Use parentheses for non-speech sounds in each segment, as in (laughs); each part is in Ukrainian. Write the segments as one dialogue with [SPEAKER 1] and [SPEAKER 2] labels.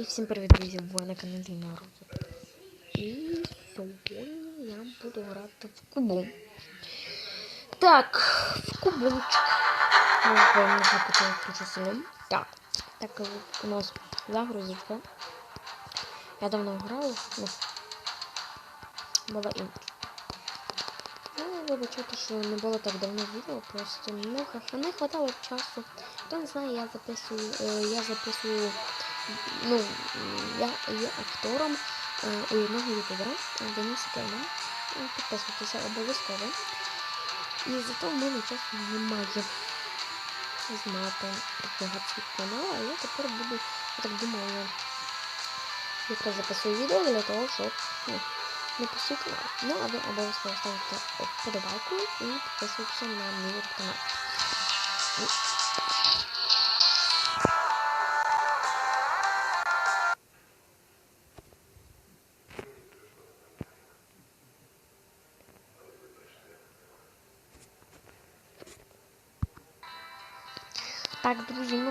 [SPEAKER 1] І всім привіт, друзі! Ви на каналі Наруто. І сьогодні я буду грати в кубу. Так, в сильно. Так, так як у нас загрузочка. Я давно грав, ну, була інтро. Ну, вибачайте, що не було так давно відео, просто ха- не хватало часу. Хто не знає, я записую, е, я записую ну, я є актором е, у одного ютубера е, Денис Кейна. Е, Підписуйтеся обов'язково. І зато в мене часу немає знати багато свій канал, а я тепер буду, я так думаю, якраз записую відео для того, щоб ну, не пустив канал. Ну, а ви обов'язково ставите вподобайку і підписуйтеся на мій канал.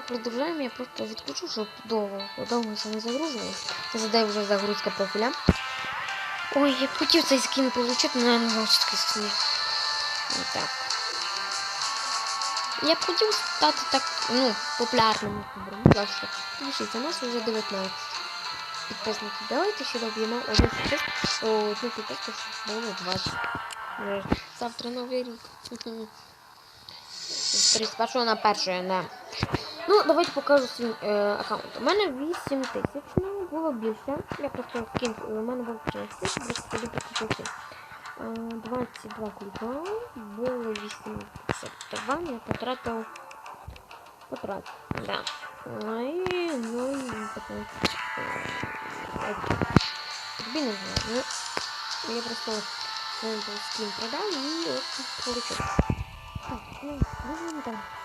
[SPEAKER 1] Продовжуємо. Я просто відключу, щоб довго, довго це не загружувало. Це задає вже загрузка профіля. Ой, я б хотів цей скін отримати, але я не знаю. Ну, Так. Я б хотів стати так, ну, популярним. Будь ласка, підпишіться, у нас вже 19 підписників. Давайте ще доб'ємо одну підписку, одну підписку, щоб було 20. Завтра новий рік. (laughs) З 31 на 1 не. Ну, давайте покажу свій е, аккаунт. У мене 8 тисяч, ну було більше. Я просто скін, у мене був 6 тисяч, просто тоді покупив 22 кліпа, було 82, я потратив, потратив, да. Ну і, ну і потім, е, тобі не знаю, ну, я просто свій скін продав і от получив. Так, ну, ну, так.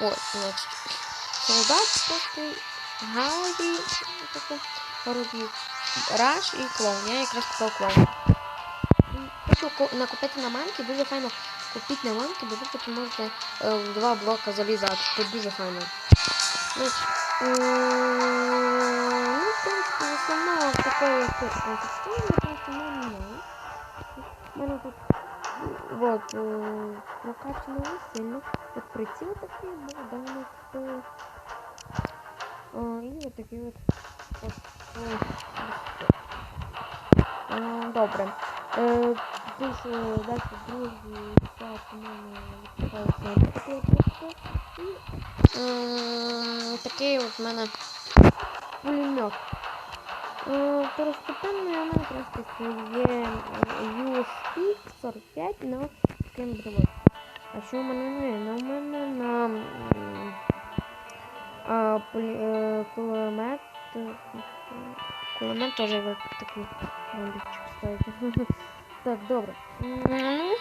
[SPEAKER 1] От, значить. Солдат такий, таке, пародій, Раш і клоун. Я якраз купив клоун. Хочу ку- накупити на манки, дуже файно купити на манки, бо ви потім можете е, два блока залізати. Це дуже файно. Ну, в принципі, основного такого вот, э, прокачано сильно. Вот приціл такий був, давно купили. О, і от такий от. от, о, о. Е, Добре. Е, Дуже далі друзі, все, по-моєму, відбувається таке просто. І е, такий от в мене пулемет. Е, Второстепенний у мене просто є USP 45 на скринбрелот. А що у мене не? Ну, у мене на а, пулі- е, кулемет. е, Кулемет теж ви такий бомбічок стоїть. (laughs) Так, добре. Ну,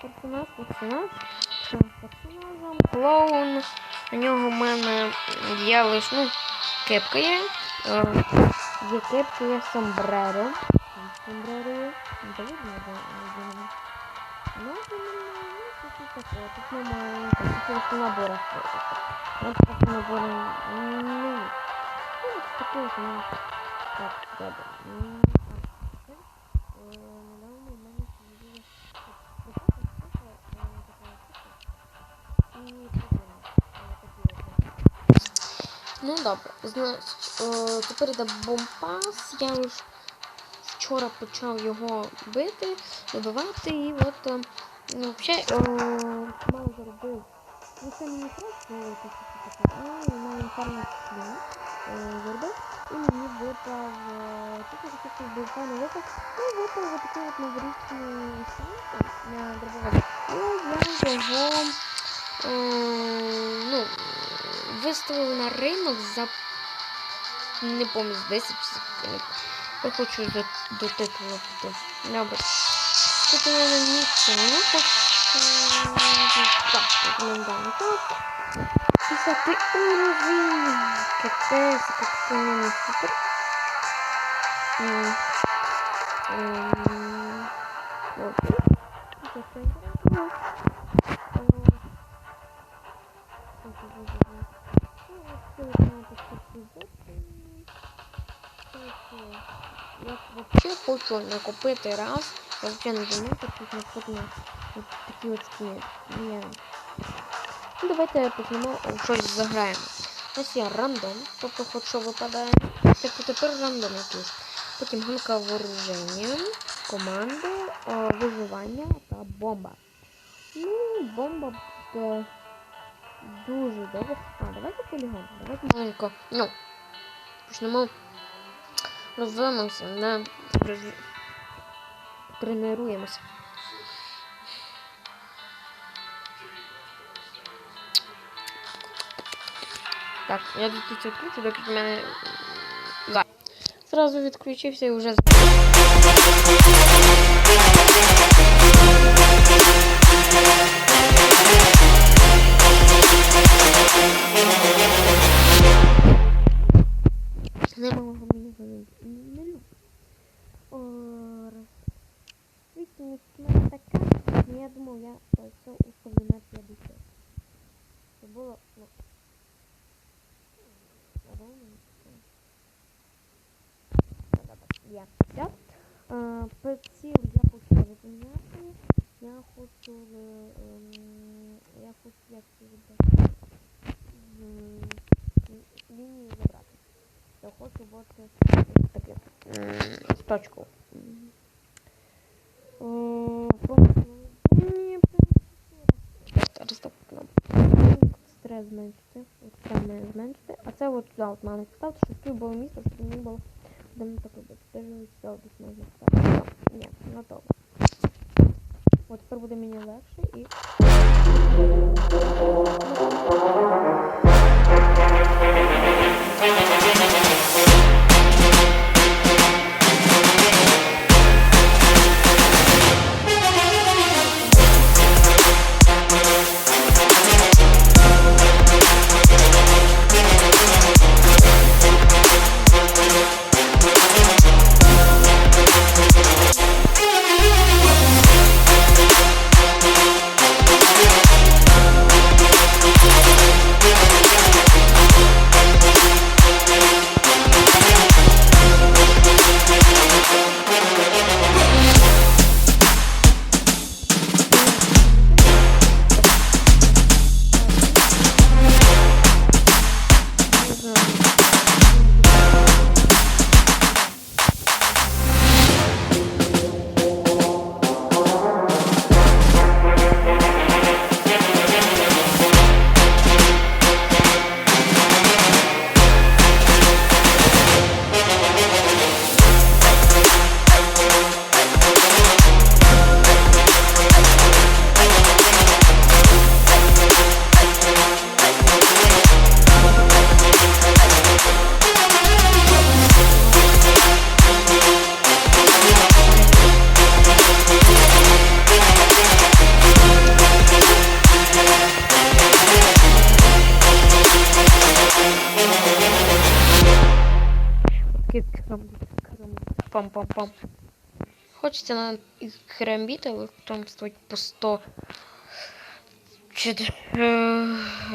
[SPEAKER 1] персонаж, персонаж. Персонажем? Клоун. У нього в мене є лише, ну, кепка є. Е, Є кепка, є сомбреро. Сомбреро є. Не видно. Ну, немає, ну, тут таке, тут немає. Тут просто набора стоїть. От просто набори, ну, ну, ось у нас. Так, добре. От. Ну добре, значить, е, тепер йде бомбас. Я ж вчора почав його бити, вибивати, і от е, ну, взагалі мало заробив. Ну це мені просто таке, а на інформацію заробив. І мені випав, е, я такий був файний випав, і випав такий от новорічний шанс на дробовик. І я його е, ну, виставили на ринок за не пам'ятаю, 10 чи скільки. Я хочу до, до титулу піти. Добре. Тут у мене нічого не хочу. Так, рекомендую. Так. 50 уровень. Капець, як це не супер. М. Ем, хочу накопити раз. Я взагалі не знаю, тут от такі от скини. Ні. Ну, давайте почнемо щось заграємо. У нас є рандом, тобто хоч що випадає. Тобто тепер рандом якийсь. Потім гонка вооруження, команди, о, виживання та бомба. Ну, бомба буде дуже довго. А, давайте полігон. Давайте маленько. Ну, почнемо. Розвиваємося, не роз- тренуємося. Так, я тут відключу, доки в мене. Да. Зразу відключився і вже. Не можу мені говорити. Не люблю. О, раз. Свідченість в мене така. Ну, я думав, я все уставлю на 50. Це було, ну, ровно. Да-да-да, Я. Я. Е, Приціл я хочу розміняти. Я хочу, е, ем, я хочу, як це робити? М, Лінію забрати. Я хочу вот таке з нам. Стрес зменшити. Саме зменшити. А це от сюди от мали поставити, щоб тут було місце, щоб мені було де мені так робити. Теж сюди десь можна поставити. Ні, готово. От тепер буде мені легше і. Пам-пам-пам. Хочеться на їх крембіти, але там стоїть по 100 чи е,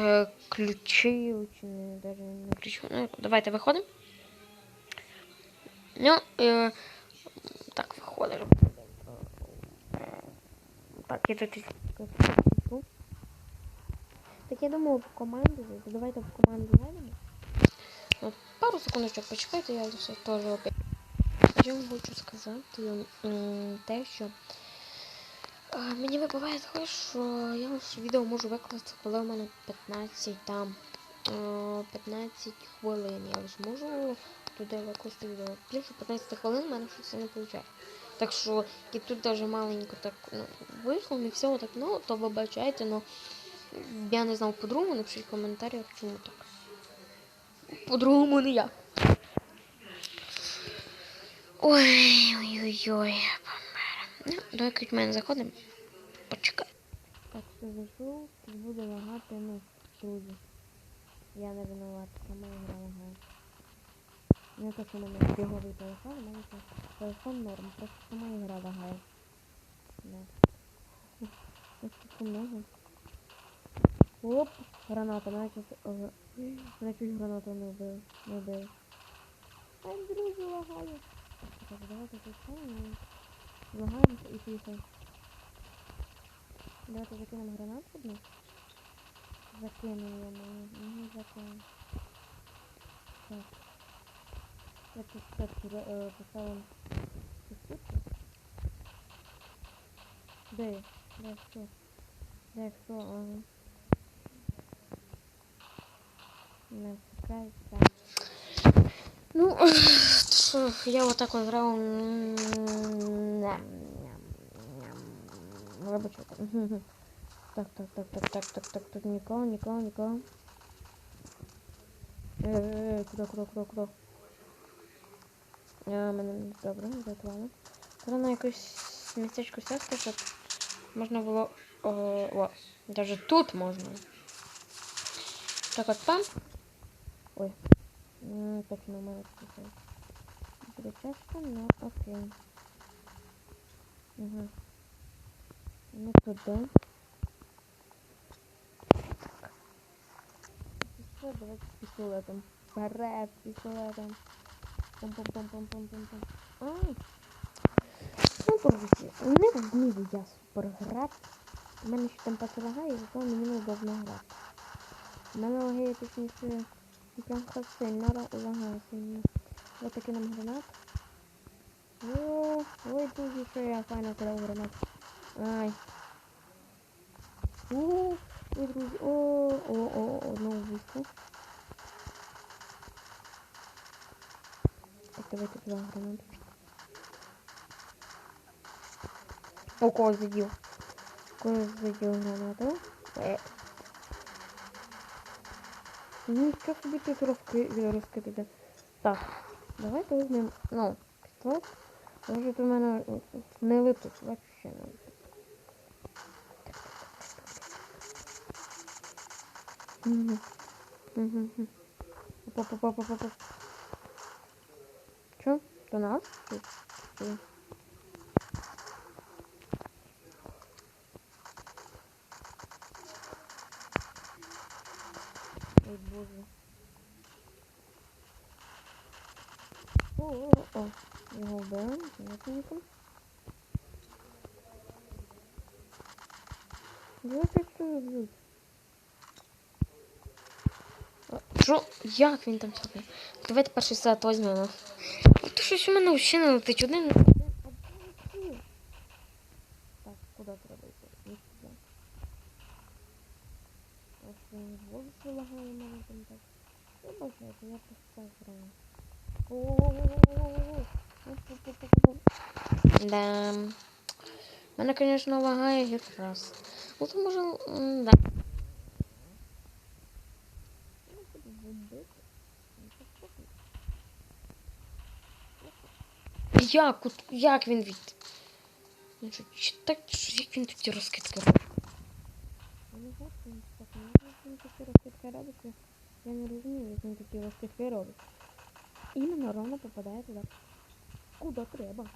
[SPEAKER 1] е, ключі, чи не, даже не ключі. Ну, давайте виходимо. Ну, е, так, виходимо. Так, я тут. Так я думаю, в команду. Давайте в команду зайдемо. От пару секундочок почекайте, я все теж опять. Я хочу сказати те, що мені вибиває того, що я ось відео можу викласти, коли в мене 15 там е, 15 хвилин. Я ось можу туди викласти відео. Більше 15 хвилин в мене щось не виходить. Так що, і тут даже маленько так ну, вийшло, не все так, ну, то вибачайте, но я не знав по-другому, напишіть в коментарях, чому так. По-другому не я. Ой-ой-ой. Ну, давай від мене заходимо. Почекай. Так, все зайшов, тут буде лагати, ну, друзі. Я не винувата, сама гра лагає. Не те, що в мене біговий телефон, у мене телефон норм, просто сама гра лагає. Да. Оп, граната, мене чуть, мене не вбила. Не вбила. Ай, друзі, лагає. Так, давайте включаємо. Влагаємося і тихо. Давайте закинемо гранату одну. Закинули ми. Угу, закинемо. Так. Я тут так е, поставимо частицю. Де? Де хто? Де хто? Не втикається. Ну, що, я отак от грав. м, ням, ням, ням. Вибачте. Мгм. Так, так, так, так, так, так, так, так, нікого, нікого, нікого. Е, е, е, куди, куди, куди, куди? А, мене добре, врятували. Треба на якусь містечко сясти, щоб можна було. О, о, даже тут можна. Так от там. Ой. М, Точно в мене чашка, ну окей. Угу. Не туди. Так. Все, давайте з пістолетом. Вперед, пістолетом. Пум-пум-пум-пум-пум-пум-пум. Ай. Ну, друзі, не вмію я суперграти. У мене ще там полагає, зато мені неудобно грати. У мене лагає точніше прям так сильно лагає сильно. Ось такий нам гранат. О, ой, друзі, що я файно кидав гранат. Ай. О, ой, друзі, о, о, о, о, одного вбивство. Так, давайте туди гранат. О, кого задів? Кого задів гранату? Е. Нічого собі тут розки... розкидати. Так, давайте візьмемо, ну, пістолет. Може у мене не летить, вообще не летить. Угу. Мгм, мгм. Опа-па-па-па-па. Чё? До нас? Чи- чи- Ой, боже. О-о-о. Його вбили, ясненько. Давайте що б'ють. Що? Як він там сьогодні? Давайте перший сет візьмемо. То щось у мене взагалі не летить. Один. Так, куди треба йти? Не сюди. Ось він голос вилагає мене там так. Ну, бачите, я просто так граю. Да. Мене, конечно, лагає якраз. Ну, то може, да. Як, як він від... Ну, так, як він такі розкидки робить? Я не ну, я не розумію, як він такі розкидки робить. Іменно ровно попадає туди. Куди треба.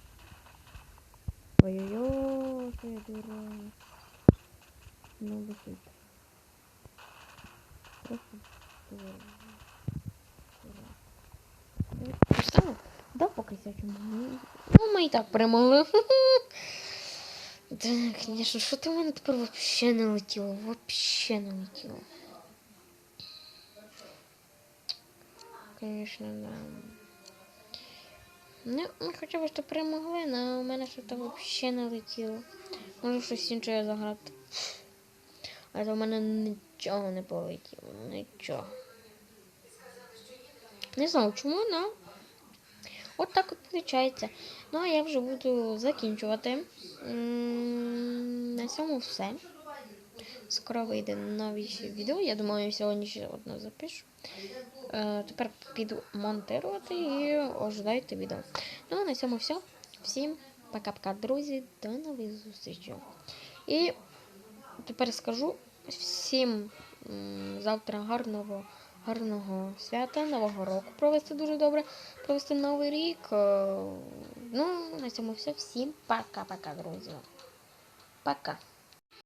[SPEAKER 1] Ой-ой-ой, що я дура. Ну, летить. Просто дура. Да, по. Ну, ми і так перемогли. Да, конечно, ти в мене тепер вообще не? Вообще не. Конечно, да. Ну, ми хоча б що перемогли, але у мене щось вообще не летіло. Може щось інше заграти. А то в мене нічого не полетіло. Нічого. Не знаю чому, але от так от виходить. Ну, а я вже буду закінчувати. На цьому все. Скоро вийде новіше відео. Я думаю, сьогодні ще одне запишу. Е, тепер піду монтувати і ожидайте відео. Ну, а на цьому все. Всім пока-пока, друзі. До нових зустрічей. І тепер скажу всім завтра гарного, гарного свята, нового року провести дуже добре, провести новий рік. Е, Ну, на цьому все. Всім пока-пока, друзі. Пока.